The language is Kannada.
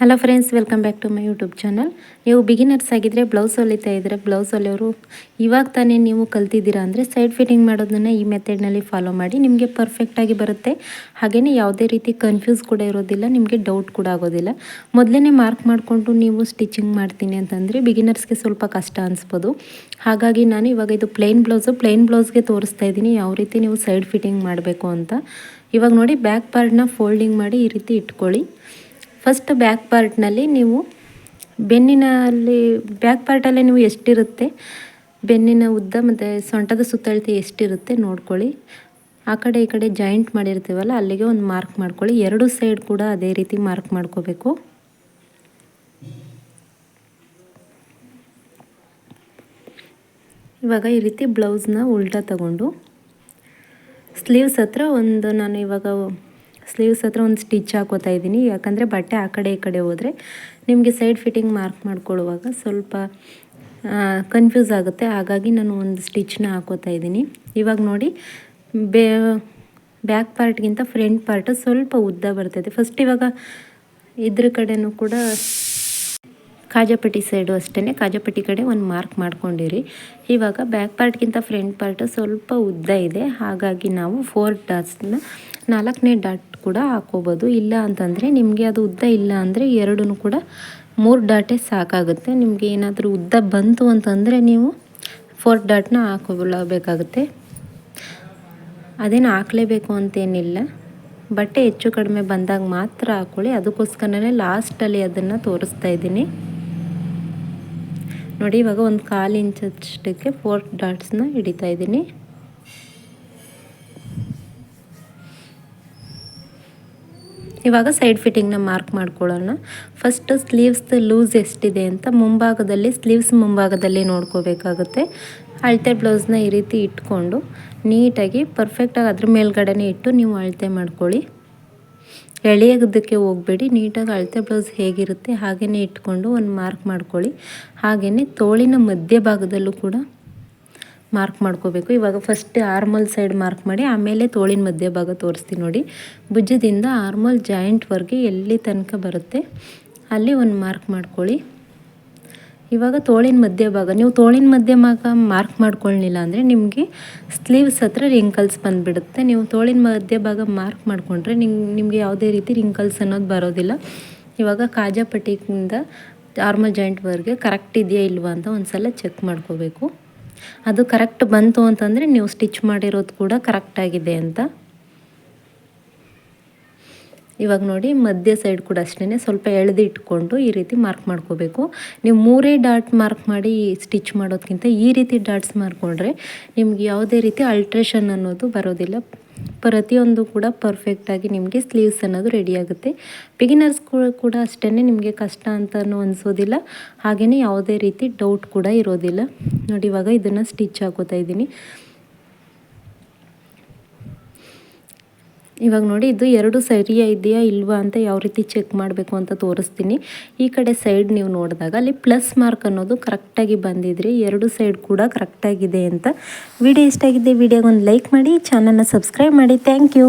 Hello friends welcome back to my YouTube channel ನೀವು ಬಿಗಿನರ್ಸ್ ಆಗಿದ್ದರೆ ಬ್ಲೌಸ್ ಹೊಲಿತಾ ಇದ್ದರೆ ಬ್ಲೌಸ್ ಹೊಲಿಯೋರು ಇವಾಗ ತಾನೇ ನೀವು ಕಲ್ತಿದ್ದೀರಾ ಅಂದರೆ ಸೈಡ್ ಫಿಟ್ಟಿಂಗ್ ಮಾಡೋದನ್ನು ಈ ಮೆಥಡ್ನಲ್ಲಿ ಫಾಲೋ ಮಾಡಿ ನಿಮಗೆ ಪರ್ಫೆಕ್ಟಾಗಿ ಬರುತ್ತೆ. ಹಾಗೆಯೇ ಯಾವುದೇ ರೀತಿ ಕನ್ಫ್ಯೂಸ್ ಕೂಡ ಇರೋದಿಲ್ಲ, ನಿಮಗೆ ಡೌಟ್ ಕೂಡ ಆಗೋದಿಲ್ಲ. ಮೊದಲೇ ಮಾರ್ಕ್ ಮಾಡಿಕೊಂಡು ನೀವು ಸ್ಟಿಚಿಂಗ್ ಮಾಡ್ತೀನಿ ಅಂತಂದರೆ ಬಿಗಿನರ್ಸ್ಗೆ ಸ್ವಲ್ಪ ಕಷ್ಟ ಅನಿಸ್ಬೋದು. ಹಾಗಾಗಿ ನಾನು ಇವಾಗ ಇದು ಪ್ಲೇನ್ ಬ್ಲೌಸು ಪ್ಲೇನ್ ಬ್ಲೌಸ್ಗೆ ತೋರಿಸ್ತಾ ಇದ್ದೀನಿ ಯಾವ ರೀತಿ ನೀವು ಸೈಡ್ ಫಿಟ್ಟಿಂಗ್ ಮಾಡಬೇಕು ಅಂತ. ಇವಾಗ ನೋಡಿ ಬ್ಯಾಕ್ ಪಾರ್ಟ್ನ ಫೋಲ್ಡಿಂಗ್ ಮಾಡಿ ಈ ರೀತಿ ಇಟ್ಕೊಳ್ಳಿ. ಫಸ್ಟ್ ಬ್ಯಾಕ್ ಪಾರ್ಟ್ನಲ್ಲಿ ನೀವು ಬೆನ್ನಿನಲ್ಲಿ ಬ್ಯಾಕ್ ಪಾರ್ಟಲ್ಲೇ ನೀವು ಎಷ್ಟಿರುತ್ತೆ, ಬೆನ್ನಿನ ಉದ್ದ ಮತ್ತು ಸೊಂಟದ ಸುತ್ತಳತೆ ಎಷ್ಟಿರುತ್ತೆ ನೋಡ್ಕೊಳ್ಳಿ. ಆ ಕಡೆ ಈ ಕಡೆ ಜಾಯಿಂಟ್ ಮಾಡಿರ್ತೀವಲ್ಲ, ಅಲ್ಲಿಗೆ ಒಂದು ಮಾರ್ಕ್ ಮಾಡ್ಕೊಳ್ಳಿ. ಎರಡು ಸೈಡ್ ಕೂಡ ಅದೇ ರೀತಿ ಮಾರ್ಕ್ ಮಾಡ್ಕೋಬೇಕು. ಇವಾಗ ಈ ರೀತಿ ಬ್ಲೌಸ್ನ ಉಲ್ಟಾ ತಗೊಂಡು ಸ್ಲೀವ್ಸ್ ಹತ್ರ ಒಂದು ನಾನು ಇವಾಗ ಸ್ಲೀವ್ಸ್ ಹತ್ರ ಒಂದು ಸ್ಟಿಚ್ ಹಾಕೋತಾ ಇದ್ದೀನಿ. ಯಾಕಂದರೆ ಬಟ್ಟೆ ಆ ಕಡೆ ಈ ಕಡೆ ಹೋದರೆ ನಿಮಗೆ ಸೈಡ್ ಫಿಟ್ಟಿಂಗ್ ಮಾರ್ಕ್ ಮಾಡ್ಕೊಳ್ಳುವಾಗ ಸ್ವಲ್ಪ ಕನ್ಫ್ಯೂಸ್ ಆಗುತ್ತೆ. ಹಾಗಾಗಿ ನಾನು ಒಂದು ಸ್ಟಿಚ್ನ ಹಾಕೋತಾ ಇದ್ದೀನಿ. ಇವಾಗ ನೋಡಿ, ಬೇ ಬ್ಯಾಕ್ ಪಾರ್ಟ್ಗಿಂತ ಫ್ರಂಟ್ ಪಾರ್ಟ್ ಸ್ವಲ್ಪ ಉದ್ದ ಬರ್ತೈತೆ ಫಸ್ಟ್ ಇವಾಗ ಇದ್ರ ಕಡೆನೂ ಕೂಡ ಕಾಜಾಪಟ್ಟಿ ಸೈಡು ಅಷ್ಟೇ ಕಾಜಾಪಟ್ಟಿ ಕಡೆ ಒಂದು ಮಾರ್ಕ್ ಮಾಡ್ಕೊಂಡಿರಿ. ಇವಾಗ ಬ್ಯಾಕ್ ಪಾರ್ಟ್ಗಿಂತ ಫ್ರಂಟ್ ಪಾರ್ಟ್ ಸ್ವಲ್ಪ ಉದ್ದ ಇದೆ. ಹಾಗಾಗಿ ನಾವು ಫೋರ್ ಡಾಟ್ಸ್ನ ನಾಲ್ಕನೇ ಡಾಟ್ ಕೂಡ ಹಾಕೋಬೋದು. ಇಲ್ಲ ಅಂತಂದರೆ ನಿಮಗೆ ಅದು ಉದ್ದ ಇಲ್ಲ ಅಂದರೆ ಎರಡೂ ಕೂಡ ಮೂರು ಡಾಟೇ ಸಾಕಾಗುತ್ತೆ. ನಿಮಗೆ ಏನಾದರೂ ಉದ್ದ ಬಂತು ಅಂತಂದರೆ ನೀವು ಫೋರ್ ಡಾಟ್ನ ಹಾಕೊಳ್ಳಬೇಕಾಗುತ್ತೆ ಅದೇನು ಹಾಕಲೇಬೇಕು ಅಂತೇನಿಲ್ಲ. ಬಟ್ಟೆ ಹೆಚ್ಚು ಕಡಿಮೆ ಬಂದಾಗ ಮಾತ್ರ ಹಾಕೊಳ್ಳಿ. ಅದಕ್ಕೋಸ್ಕರನೇ ಲಾಸ್ಟಲ್ಲಿ ಅದನ್ನು ತೋರಿಸ್ತಾ ಇದ್ದೀನಿ. ನೋಡಿ, ಇವಾಗ ಒಂದು ಕಾಲು ಇಂಚಷ್ಟಕ್ಕೆ ಫೋರ್ ಡಾಟ್ಸ್ನ ಹಿಡಿತಾ ಇದ್ದೀನಿ. ಇವಾಗ ಸೈಡ್ ಫಿಟ್ಟಿಂಗ್ನ ಮಾರ್ಕ್ ಮಾಡ್ಕೊಳ್ಳೋಣ. ಫಸ್ಟ್ ಸ್ಲೀವ್ಸ್ ಲೂಸ್ ಎಷ್ಟಿದೆ ಅಂತ ಮುಂಭಾಗದಲ್ಲಿ ಸ್ಲೀವ್ಸ್ ಮುಂಭಾಗದಲ್ಲಿ ನೋಡ್ಕೋಬೇಕಾಗುತ್ತೆ. ಅಳತೆ ಬ್ಲೌಸ್ನ ಈ ರೀತಿ ಇಟ್ಕೊಂಡು ನೀಟಾಗಿ ಪರ್ಫೆಕ್ಟಾಗಿ ಅದ್ರ ಮೇಲ್ಗಡೆನೇ ಇಟ್ಟು ನೀವು ಅಳತೆ ಮಾಡ್ಕೊಳ್ಳಿ. ಎಳೆಯೋದಕ್ಕೆ ಹೋಗಬೇಡಿ, ನೀಟಾಗಿ ಅಳತೆ ಬ್ಲೌಸ್ ಹೇಗಿರುತ್ತೆ ಹಾಗೆಯೇ ಇಟ್ಕೊಂಡು ಒಂದು ಮಾರ್ಕ್ ಮಾಡ್ಕೊಳ್ಳಿ. ಹಾಗೆಯೇ ತೋಳಿನ ಮಧ್ಯಭಾಗದಲ್ಲೂ ಕೂಡ ಮಾರ್ಕ್ ಮಾಡ್ಕೋಬೇಕು. ಇವಾಗ ಫಸ್ಟ್ ಆರ್ಮಲ್ ಸೈಡ್ ಮಾರ್ಕ್ ಮಾಡಿ, ಆಮೇಲೆ ತೋಳಿನ ಮಧ್ಯಭಾಗ ತೋರಿಸ್ತೀನಿ ನೋಡಿ. ಭುಜದಿಂದ ಆರ್ಮಲ್ ಜಾಯಿಂಟ್ವರೆಗೆ ಎಲ್ಲಿ ತನಕ ಬರುತ್ತೆ, ಅಲ್ಲಿ ಒಂದು ಮಾರ್ಕ್ ಮಾಡ್ಕೊಳ್ಳಿ. ಇವಾಗ ತೋಳಿನ ಮಧ್ಯ ಭಾಗ, ನೀವು ತೋಳಿನ ಮಧ್ಯ ಭಾಗ ಮಾರ್ಕ್ ಮಾಡ್ಕೊಳ್ಳಿಲ್ಲ ಅಂದರೆ ನಿಮಗೆ ಸ್ಲೀವ್ಸ್ ಹತ್ರ ರಿಂಕಲ್ಸ್ ಬಂದುಬಿಡುತ್ತೆ. ನೀವು ತೋಳಿನ ಮಧ್ಯಭಾಗ ಮಾರ್ಕ್ ಮಾಡಿಕೊಂಡ್ರೆ ನಿಮ್ಗೆ ನಿಮಗೆ ಯಾವುದೇ ರೀತಿ ರಿಂಕಲ್ಸ್ ಅನ್ನೋದು ಬರೋದಿಲ್ಲ. ಇವಾಗ ಕಾಜಾಪಟ್ಟಿಯಿಂದ ಆರ್ಮಲ್ ಜಾಯಿಂಟ್ವರೆಗೆ ಕರೆಕ್ಟ್ ಇದೆಯಾ ಇಲ್ವಾ ಅಂತ ಒಂದು ಸಲ ಚೆಕ್ ಮಾಡ್ಕೋಬೇಕು. ಅದು ಕರೆಕ್ಟ್ ಬಂತು ಅಂತಂದರೆ ನೀವು ಸ್ಟಿಚ್ ಮಾಡಿರೋದು ಕೂಡ ಕರೆಕ್ಟಾಗಿದೆ ಅಂತ. ಇವಾಗ ನೋಡಿ ಮಧ್ಯ ಸೈಡ್ ಕೂಡ ಅಷ್ಟೇ ಸ್ವಲ್ಪ ಎಳೆದು ಇಟ್ಕೊಂಡು ಈ ರೀತಿ ಮಾರ್ಕ್ ಮಾಡ್ಕೋಬೇಕು. ನೀವು ಮೂರೇ ಡಾಟ್ ಮಾರ್ಕ್ ಮಾಡಿ ಸ್ಟಿಚ್ ಮಾಡೋದಕ್ಕಿಂತ ಈ ರೀತಿ ಡಾಟ್ಸ್ ಮಾರ್ಕೊಂಡ್ರೆ ನಿಮ್ಗೆ ಯಾವುದೇ ರೀತಿ ಅಲ್ಟ್ರೇಷನ್ ಅನ್ನೋದು ಬರೋದಿಲ್ಲ. ಪ್ರತಿಯೊಂದು ಕೂಡ ಪರ್ಫೆಕ್ಟಾಗಿ ನಿಮಗೆ ಸ್ಲೀವ್ಸ್ ಅನ್ನೋದು ರೆಡಿ ಆಗುತ್ತೆ. ಬಿಗಿನರ್ಸ್ ಕೂಡ ಅಷ್ಟೇ ನಿಮಗೆ ಕಷ್ಟ ಅಂತಲೂ ಅನಿಸೋದಿಲ್ಲ. ಹಾಗೆಯೇ ಯಾವುದೇ ರೀತಿ ಡೌಟ್ ಕೂಡ ಇರೋದಿಲ್ಲ. ನೋಡಿ ಇವಾಗ ಇದನ್ನು ಸ್ಟಿಚ್ ಹಾಕೋತಾ ಇದ್ದೀನಿ. ಇವಾಗ ನೋಡಿ, ಇದು ಎರಡು ಸರಿಯಾ ಇದೆಯಾ ಇಲ್ವಾ ಅಂತ ಯಾವ ರೀತಿ ಚೆಕ್ ಮಾಡಬೇಕು ಅಂತ ತೋರಿಸ್ತೀನಿ. ಈ ಕಡೆ ಸೈಡ್ ನೀವು ನೋಡಿದಾಗ ಅಲ್ಲಿ ಪ್ಲಸ್ ಮಾರ್ಕ್ ಅನ್ನೋದು ಕರೆಕ್ಟಾಗಿ ಬಂದಿದ್ರಿ. ಎರಡು ಸೈಡ್ ಕೂಡ ಕರೆಕ್ಟಾಗಿದೆ ಅಂತ. ವಿಡಿಯೋ ಇಷ್ಟ ಆಗಿದೆ ವಿಡಿಯೋಗೊಂದು ಲೈಕ್ ಮಾಡಿ ಚಾನಲ್ನ ಸಬ್ಸ್ಕ್ರೈಬ್ ಮಾಡಿ. Thank you